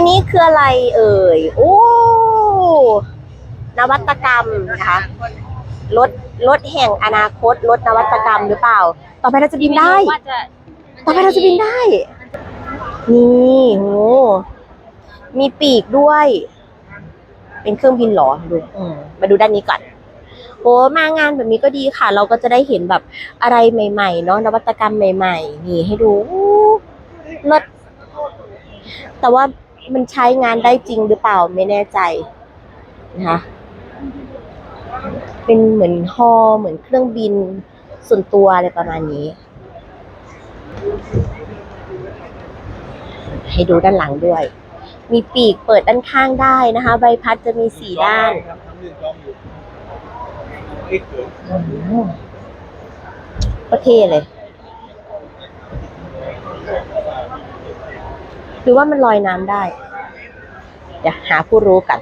นนี้คืออะไรเอ่ย โอ้ นวัตกรรมนะคะ รถ รถแห่งอนาคต รถนวัตกรรมหรือเปล่า ต่อไปเราจะบินได้ ว่าจะต่อไปเราจะบินได้ นี่โห มีปีกด้วย เป็นเครื่องบินเหรอดูอืมมาดูด้านนี้ก่อน โอ้มางานแบบนี้ก็ดีค่ะ เราก็จะได้เห็นแบบอะไรใหม่ๆ เนาะนวัตกรรมใหม่ ๆ นี่ให้ดูอู้เลิศแต่ว่า มันใช้งานได้จริงหรือเปล่าไม่แน่ใจนะคะเป็นเหมือนฮอเหมือนเครื่องบินส่วนตัวอะไรประมาณนี้ ให้ดูด้านหลังด้วย มีปีกเปิดด้านข้างได้นะคะ ใบพัดจะมีสี่ด้านก็เท่เลย หรือว่ามันลอยน้ำได้ เดี๋ยวหาผู้รู้กัน